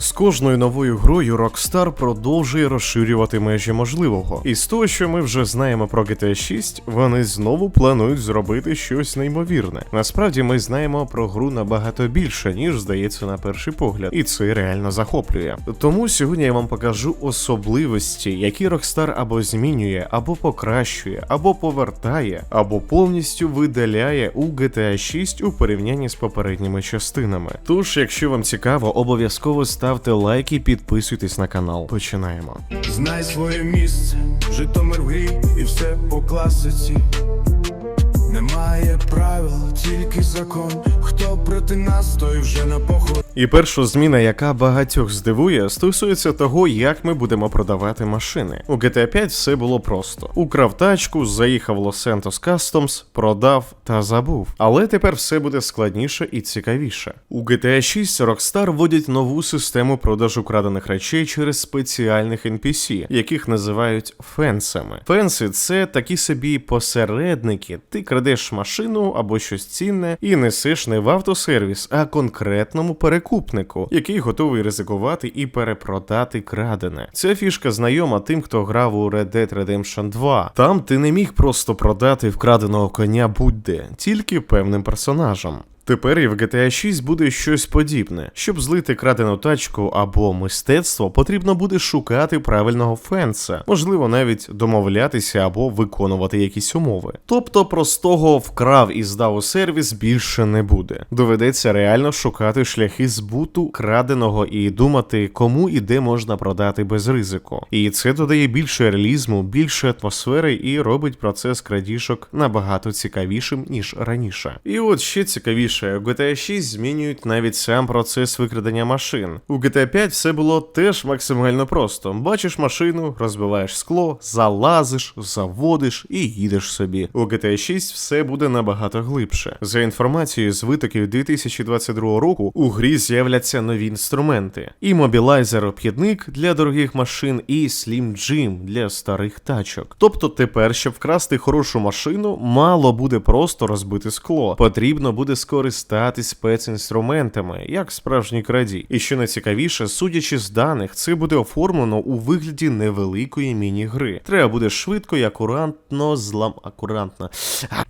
З кожною новою грою Rockstar продовжує розширювати межі можливого. І з того, що ми вже знаємо про GTA 6, вони знову планують зробити щось неймовірне. Насправді ми знаємо про гру набагато більше, ніж здається на перший погляд, і це реально захоплює. Тому сьогодні я вам покажу особливості, які Rockstar або змінює, або покращує, або повертає, або повністю видаляє у GTA 6 у порівнянні з попередніми частинами. Тож, якщо вам цікаво, обов'язково ставте лайк лайки, підписуйтесь на канал. Починаємо. Знай своє місце, Житомир в і все по класиці. Немає правил, тільки закон. Хто проти нас, той вже на похорон. І перша зміна, яка багатьох здивує, стосується того, як ми будемо продавати машини. У GTA 5 все було просто: украв тачку, заїхав Los Santos Customs, продав та забув. Але тепер все буде складніше і цікавіше. У GTA 6 Rockstar вводять нову систему продажу крадених речей через спеціальних NPC, яких називають фенсами. Фенси це такі собі посередники. Ти крадеш машину або щось цінне і несиш не в автосервіс, а конкретному перекупнику, який готовий ризикувати і перепродати крадене. Ця фішка знайома тим, хто грав у Red Dead Redemption 2. Там ти не міг просто продати вкраденого коня будь-де, тільки певним персонажам. Тепер і в GTA 6 буде щось подібне. Щоб злити крадену тачку або мистецтво, потрібно буде шукати правильного фенса, можливо, навіть домовлятися або виконувати якісь умови. Тобто простого вкрав і здав у сервіс більше не буде. Доведеться реально шукати шляхи збуту краденого і думати, кому і де можна продати без ризику. І це додає більше реалізму, більше атмосфери і робить процес крадіжок набагато цікавішим ніж раніше. І от ще цікавіше. У GTA 6 змінюють навіть сам процес викрадення машин. У GTA 5 все було теж максимально просто. Бачиш машину, розбиваєш скло, залазиш, заводиш і їдеш собі. У GTA 6 все буде набагато глибше. За інформацією з витоків 2022 року, у грі з'являться нові інструменти: і мобілайзер-об'єдник для дорогих машин, і Slim Jim для старих тачок. Тобто тепер, щоб вкрасти хорошу машину, мало буде просто розбити скло. Потрібно буде скористатись спецінструментами, як справжній крадій. І що найцікавіше, судячи з даних, це буде оформлено у вигляді невеликої міні-гри. Треба буде швидко і акуратно злам... акуратно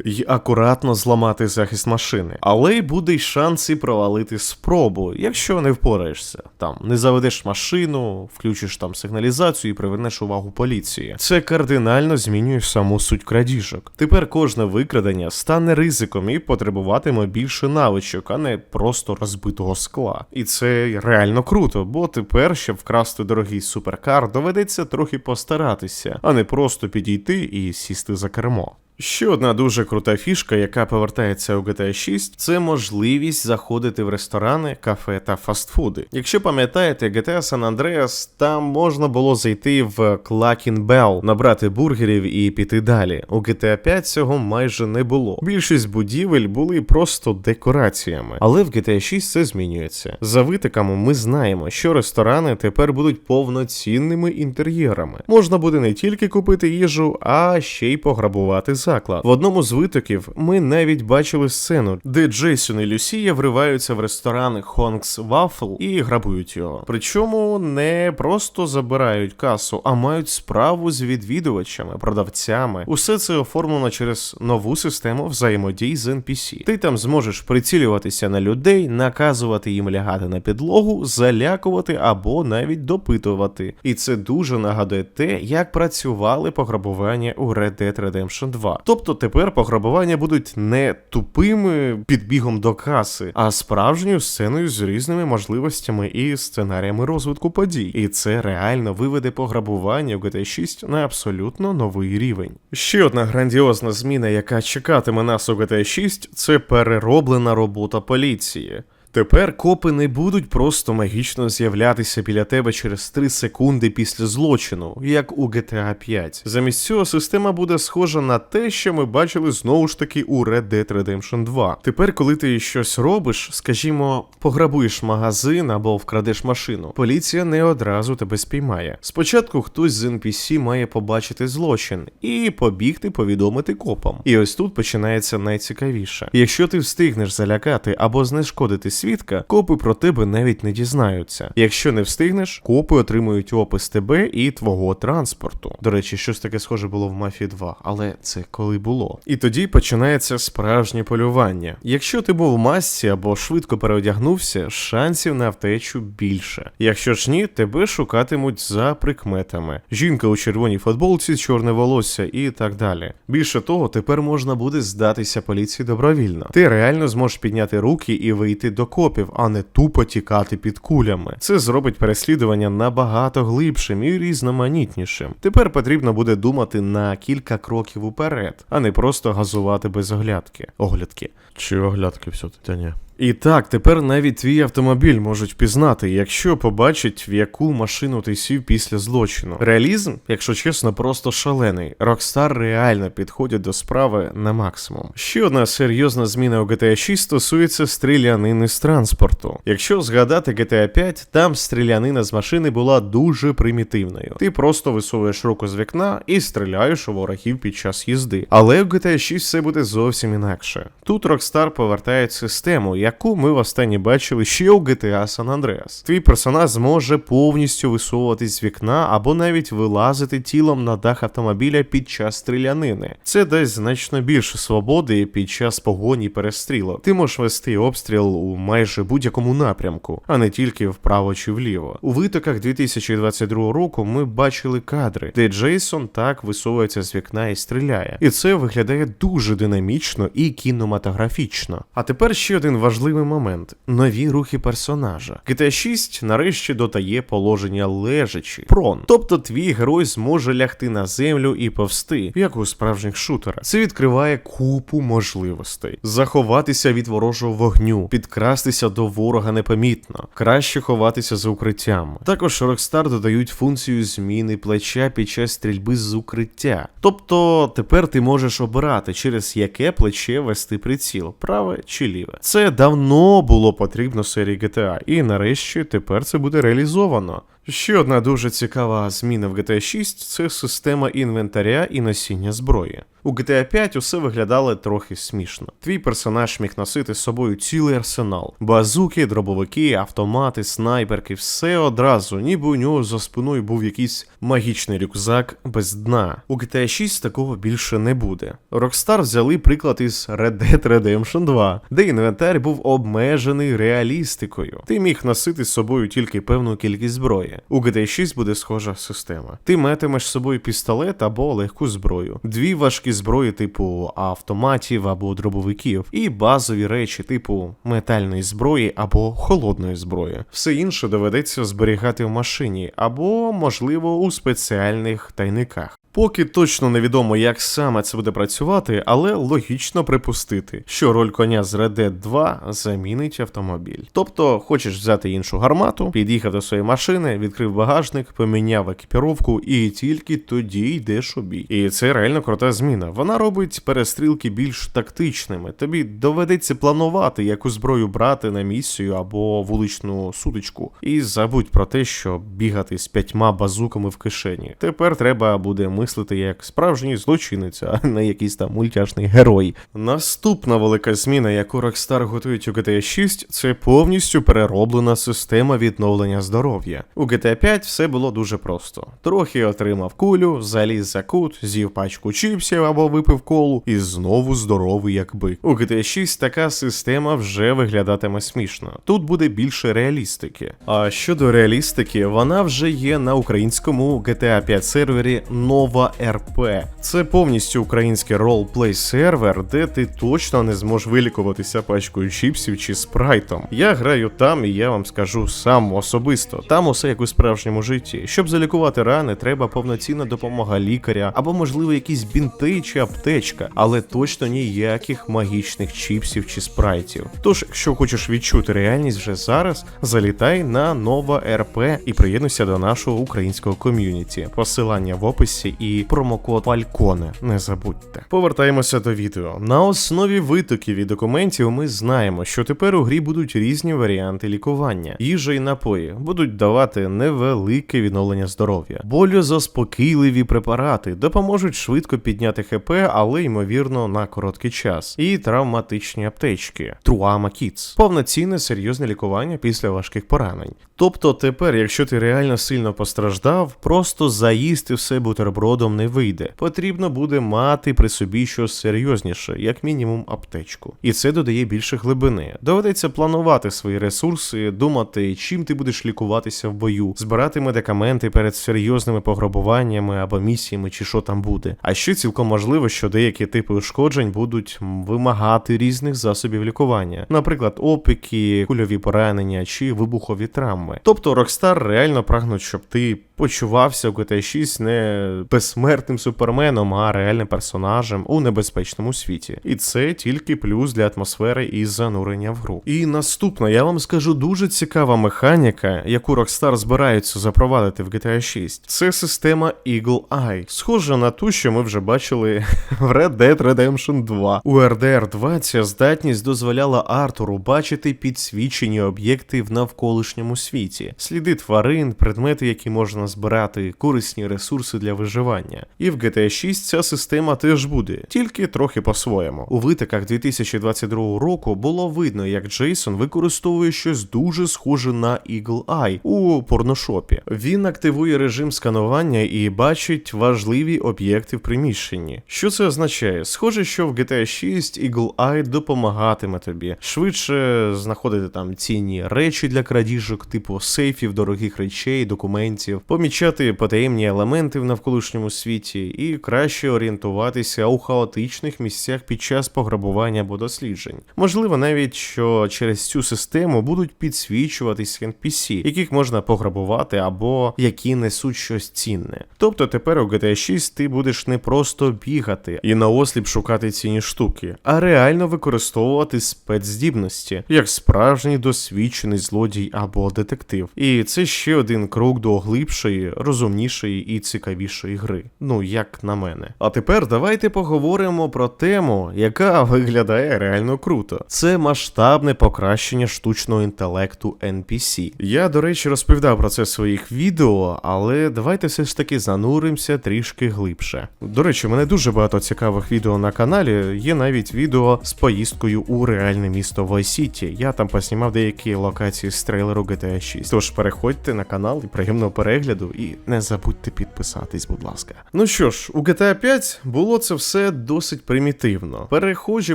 й акуратно зламати захист машини. Але й буде й шанс і провалити спробу, якщо не впораєшся. Там не заведеш машину, включиш там сигналізацію і привернеш увагу поліції. Це кардинально змінює саму суть крадіжок. Тепер кожне викрадення стане ризиком і потребуватиме більше навичок, а не просто розбитого скла. І це реально круто, бо тепер, щоб вкрасти дорогий суперкар, доведеться трохи постаратися, а не просто підійти і сісти за кермо. Ще одна дуже крута фішка, яка повертається у GTA 6, це можливість заходити в ресторани, кафе та фастфуди. Якщо пам'ятаєте, GTA San Andreas, там можна було зайти в Clacking Bell, набрати бургерів і піти далі. У GTA 5 цього майже не було. Більшість будівель були просто декораціями, але в GTA 6 це змінюється. За витиками ми знаємо, що ресторани тепер будуть повноцінними інтер'єрами. Можна буде не тільки купити їжу, а ще й пограбувати заклад. В одному з витоків ми навіть бачили сцену, де Джейсон і Люсія вриваються в ресторан Honks Waffle і грабують його. Причому не просто забирають касу, а мають справу з відвідувачами, продавцями. Усе це оформлено через нову систему взаємодій з NPC. Ти там зможеш прицілюватися на людей, наказувати їм лягати на підлогу, залякувати або навіть допитувати. І це дуже нагадує те, як працювали пограбування у Red Dead Redemption 2. Тобто тепер пограбування будуть не тупими підбігом до каси, а справжньою сценою з різними можливостями і сценаріями розвитку подій. І це реально виведе пограбування в GTA 6 на абсолютно новий рівень. Ще одна грандіозна зміна, яка чекатиме нас у GTA 6, це перероблена робота поліції. Тепер копи не будуть просто магічно з'являтися біля тебе через 3 секунди після злочину, як у GTA 5. Замість цього система буде схожа на те, що ми бачили знову ж таки у Red Dead Redemption 2. Тепер, коли ти щось робиш, скажімо, пограбуєш магазин або вкрадеш машину, поліція не одразу тебе спіймає. Спочатку хтось з NPC має побачити злочин і побігти повідомити копам. І ось тут починається найцікавіше. Якщо ти встигнеш залякати або знешкодити свідка, копи про тебе навіть не дізнаються. Якщо не встигнеш, копи отримують опис тебе і твого транспорту. До речі, щось таке схоже було в Мафії 2, але це коли було. І тоді починається справжнє полювання. Якщо ти був в масці або швидко переодягнувся, шансів на втечу більше. Якщо ж ні, тебе шукатимуть за прикметами. Жінка у червоній футболці, чорне волосся і так далі. Більше того, тепер можна буде здатися поліції добровільно. Ти реально зможеш підняти руки і вийти до копів, а не тупо тікати під кулями. Це зробить переслідування набагато глибшим і різноманітнішим. Тепер потрібно буде думати на кілька кроків уперед, а не просто газувати без оглядки. Оглядки. Чи оглядки все та ні. І так, тепер навіть твій автомобіль можуть впізнати, якщо побачать, в яку машину ти сів після злочину. Реалізм, якщо чесно, просто шалений. Rockstar реально підходять до справи на максимум. Ще одна серйозна зміна у GTA 6 стосується стрілянини з транспорту. Якщо згадати GTA 5, там стрілянина з машини була дуже примітивною. Ти просто висовуєш руку з вікна і стріляєш у ворогів під час їзди. Але у GTA 6 все буде зовсім інакше. Тут Rockstar повертає систему, яку ми востаннє бачили ще у GTA San Andreas. Твій персонаж зможе повністю висовуватись з вікна або навіть вилазити тілом на дах автомобіля під час стрілянини. Це дасть значно більше свободи під час погоні і перестрілу. Ти можеш вести обстріл у майже будь-якому напрямку, а не тільки вправо чи вліво. У витоках 2022 року ми бачили кадри, де Джейсон так висовується з вікна і стріляє. І це виглядає дуже динамічно і кінематографічно. А тепер ще один важливий момент: нові рухи персонажа. GTA 6 нарешті додає положення лежачі прон. Тобто твій герой зможе лягти на землю і повсти, як у справжніх шутерах. Це відкриває купу можливостей: заховатися від ворожого вогню, підкрастися до ворога непомітно, краще ховатися за укриттями. Також Rockstar додають функцію зміни плеча під час стрільби з укриття. Тобто тепер ти можеш обирати, через яке плече вести приціл, праве чи ліве. Це давно було потрібно серії GTA, і нарешті тепер це буде реалізовано. Ще одна дуже цікава зміна в GTA 6 це система інвентаря і носіння зброї. У GTA 5 усе виглядало трохи смішно. Твій персонаж міг носити з собою цілий арсенал: базуки, дробовики, автомати, снайперки, все одразу, ніби у нього за спиною був якийсь магічний рюкзак без дна. У GTA 6 такого більше не буде. Rockstar взяли приклад із Red Dead Redemption 2, де інвентар був обмежений реалістикою. Ти міг носити з собою тільки певну кількість зброї. У GTA 6 буде схожа система. Ти матимеш з собою пістолет або легку зброю, дві важкі зброї типу автоматів або дробовиків, і базові речі типу метальної зброї або холодної зброї. Все інше доведеться зберігати в машині або, можливо, у спеціальних тайниках. Поки точно невідомо, як саме це буде працювати, але логічно припустити, що роль коня з Red Dead 2 замінить автомобіль. Тобто, хочеш взяти іншу гармату, під'їхав до своєї машини, відкрив багажник, поміняв екіпіровку і тільки тоді йдеш у бій. І це реально крута зміна. Вона робить перестрілки більш тактичними. Тобі доведеться планувати, яку зброю брати на місію або вуличну сутичку. І забудь про те, що бігати з п'ятьма базуками в кишені. Тепер треба буде мислити як справжній злочинець, а не якийсь там мультяшний герой. Наступна велика зміна, яку Rockstar готують у GTA 6, це повністю перероблена система відновлення здоров'я. У GTA 5 все було дуже просто: трохи отримав кулю, заліз за кут, з'їв пачку чіпсів або випив колу, і знову здоровий як бик. У GTA 6 така система вже виглядатиме смішно. Тут буде більше реалістики. А щодо реалістики, вона вже є на українському GTA 5 сервері Нова РП. Це повністю український ролплей сервер, де ти точно не зможеш вилікуватися пачкою чіпсів чи спрайтом. Я граю там, і я вам скажу сам особисто. Там усе як у справжньому житті. Щоб залікувати рани, треба повноцінна допомога лікаря або, можливо, якісь бінти чи аптечка, але точно ніяких магічних чіпсів чи спрайтів. Тож, якщо хочеш відчути реальність вже зараз, залітай на Нова РП і приєднуйся до нашого українського ком'юніті. Посилання в описі і промокод Фальконе. Не забудьте. Повертаємося до відео. На основі витоків і документів ми знаємо, що тепер у грі будуть різні варіанти лікування. Їжа і напої будуть давати невелике відновлення здоров'я, болюзаспокійливі препарати допоможуть швидко підняти ХП, але ймовірно на короткий час. І травматичні аптечки Труама Кітс. Повноцінне серйозне лікування після важких поранень. Тобто тепер, якщо ти реально сильно постраждав, просто заїсти все бутербродом не вийде. Потрібно буде мати при собі щось серйозніше, як мінімум аптечку. І це додає більше глибини. Доведеться планувати свої ресурси, думати, чим ти будеш лікуватися в бою, збирати медикаменти перед серйозними пограбуваннями або місіями, чи що там буде. А ще цілком можливо, що деякі типи ушкоджень будуть вимагати різних засобів лікування, наприклад, опіки, кульові поранення чи вибухові травми. Тобто Rockstar реально прагнуть, щоб ти почувався в GTA 6 не безсмертним суперменом, а реальним персонажем у небезпечному світі. І це тільки плюс для атмосфери і занурення в гру. І наступна, я вам скажу дуже цікава механіка, яку Rockstar збираються запровадити в GTA 6. Це система Eagle Eye, схожа на ту, що ми вже бачили в Red Dead Redemption 2. У RDR 2 ця здатність дозволяла Артуру бачити підсвічені об'єкти в навколишньому світі, сліди тварин, предмети, які можна збирати, корисні ресурси для виживання. І в GTA 6 ця система теж буде, тільки трохи по-своєму. У витоках 2022 року було видно, як Джейсон використовує щось дуже схоже на Eagle Eye у порношопі. Він активує режим сканування і бачить важливі об'єкти в приміщенні. Що це означає? Схоже, що в GTA 6 Eagle Eye допомагатиме тобі швидше знаходити там цінні речі для крадіжок, типу сейфів, дорогих речей, документів, помічати потаємні елементи в навколишньому світі і краще орієнтуватися у хаотичних місцях під час пограбування або досліджень. Можливо, навіть що через цю систему будуть підсвічуватись NPC, яких можна пограбувати або які несуть щось цінне. Тобто тепер у GTA 6 ти будеш не просто бігати і наосліп шукати цінні штуки, а реально використовувати спецздібності, як справжній досвідчений злодій або детектив. І це ще один крок до глибшої, розумнішої і цікавішої гри. Ну, як на мене. А тепер давайте поговоримо про тему, яка виглядає реально круто. Це масштабне покращення штучного інтелекту NPC. Я, до речі, розповідав про це в своїх відео, але давайте все ж таки зануримося трішки глибше. До речі, у мене дуже багато цікавих відео на каналі. Є навіть відео з поїздкою у реальне місто Vice City. Я там поснімав деякі локації з трейлеру GTA 6. Тож переходьте на канал і приємного перегляду, і не забудьте підписатись, будь ласка. Ну що ж, у GTA 5 було це все досить примітивно. Перехожі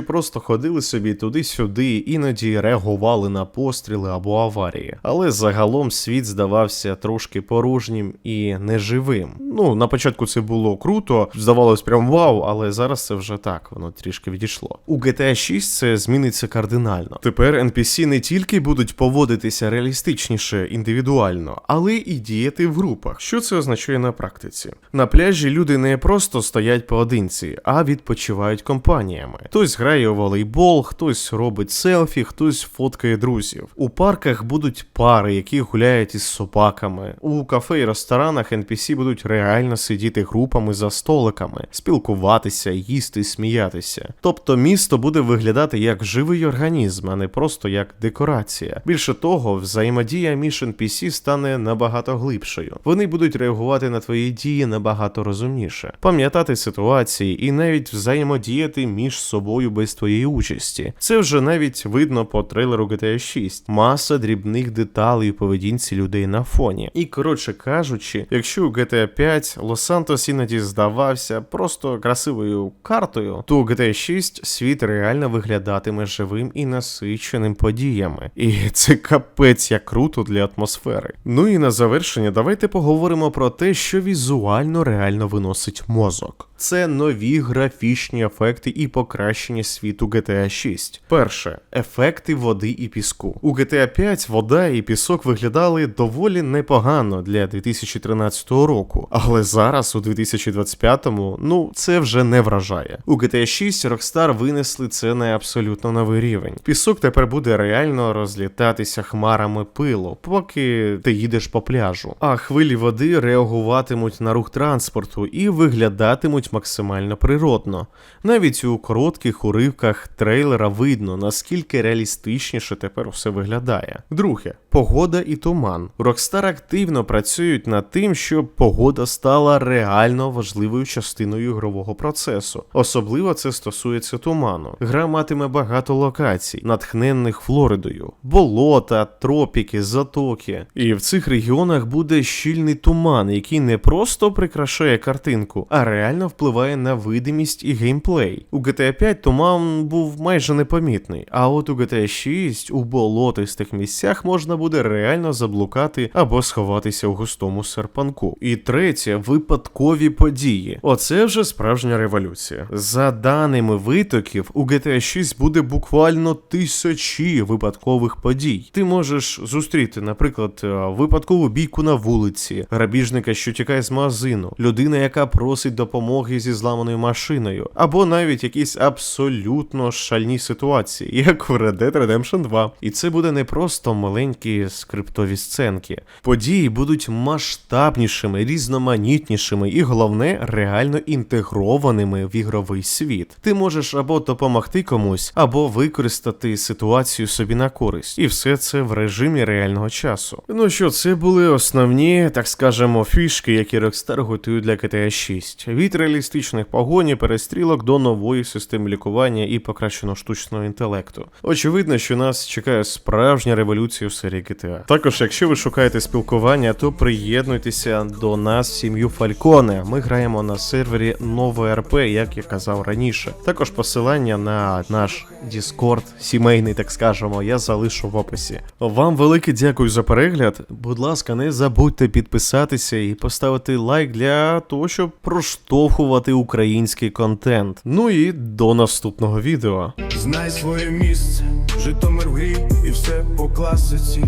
просто ходили собі туди-сюди, іноді реагували на постріли або аварії. Але загалом світ здавався трошки порожнім і неживим. Ну, на початку це було круто, здавалось прям вау, але зараз це вже так, воно трішки відійшло. У GTA 6 це зміниться кардинально. Тепер NPC не тільки будуть поводитися реалістичніше індивідуально, але і діяти в групах. Що це означає на практиці? На пляжі люди не просто стоять поодинці, а відпочивають компаніями. Хтось грає у волейбол, хтось робить селфі, хтось фоткає друзів. У парках будуть пари, які гуляють із собаками. У кафе і ресторанах NPC будуть реально сидіти групами за столиками, спілкуватися, їсти, сміятися. Тобто місто буде виглядати як живий організм, а не просто як декорація. Більше того, взаємодія між NPC стане набагато глибшою. Вони будуть реагувати на твої дії набагато розумніше, пам'ятати ситуації і навіть взаємодіяти між собою без твоєї участі. Це вже навіть видно по трейлеру GTA 6. Маса дрібних деталей у поведінці людей на фоні. І коротше кажучи, якщо у GTA 5 Лос-Сантос іноді здавався просто красивою картою, то у GTA 6 світ реально виглядатиме живим і насиченим подіями. І це капець як круто для атмосфери. Ну і на завершення давайте поговоримо про те, що візуально реально виносить мозок. Це нові графічні ефекти і покращення світу GTA 6. Перше ефекти води і піску. У GTA 5 вода і пісок виглядали доволі непогано для 2013 року, але зараз, у 2025-му, ну це вже не вражає. У GTA 6 Rockstar винесли це на абсолютно новий рівень. Пісок тепер буде реально розлітатися хмарами пилу, поки ти їдеш по пляжу. А хвилі води реагуватимуть на рух транспорту і виглядатимуть максимально природно. Навіть у коротких уривках трейлера видно, наскільки реалістичніше тепер все виглядає. Друге, погода і туман. Rockstar активно працюють над тим, щоб погода стала реально важливою частиною ігрового процесу. Особливо це стосується туману. Гра матиме багато локацій, натхненних Флоридою, болота, тропіки, затоки. І в цих регіонах буде щільний туман, який не просто прикрашає картинку, а реально впливає на видимість і геймплей. У GTA 5 туман був майже непомітний, а от у GTA 6 у болотистих місцях можна буде реально заблукати або сховатися у густому серпанку. І третє випадкові події. Оце вже справжня революція. За даними витоків, у GTA 6 буде буквально тисячі випадкових подій. Ти можеш зустріти, наприклад, е, випадкову бійку на вулиці, грабіжника, що тікає з магазину, людина, яка просить допомоги зі зламаною машиною, або навіть якісь абсолютно шальні ситуації, як в Red Dead Redemption 2. І це буде не просто маленькі скриптові сценки. Події будуть масштабнішими, різноманітнішими і головне, реально інтегрованими в ігровий світ. Ти можеш або допомогти комусь, або використати ситуацію собі на користь. І все це в режимі реального часу. Ну що, це були основні, так скажемо, фішки, які Rockstar готують для GTA 6. Від реалістичних погоні, перестрілок до нової системи лікування і покращеного штучного інтелекту. Очевидно, що нас чекає справжня революція у серії GTA. Також, якщо ви шукаєте спілкування, то приєднуйтеся до нас сім'ю Фальконе. Ми граємо на сервері Нове РП, як я казав раніше. Також посилання на наш Discord, сімейний, так скажемо, я залишу в описі. Вам велике дякую за перегляд. Будь ласка, не забудьте підписатися і поставити лайк для того, щоб проштовхувати український контент. Ну і до наступного відео. Знай своє місце, Житомир в грі і все по класиці.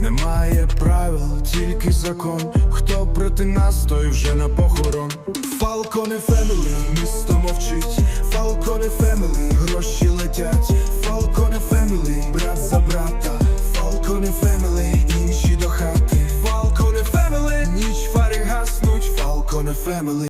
Немає правил, тільки закон. Хто проти нас, той вже на похорон. Фалконе Фемілі, місто мовчить. Фалконе Фемілі, гроші летять. Фалконе Фемілі, брат за брата. Фалконе Фемілі, інші до хати. Фалконе Фемілі, ніч фари гаснуть. Фалконе Фемілі.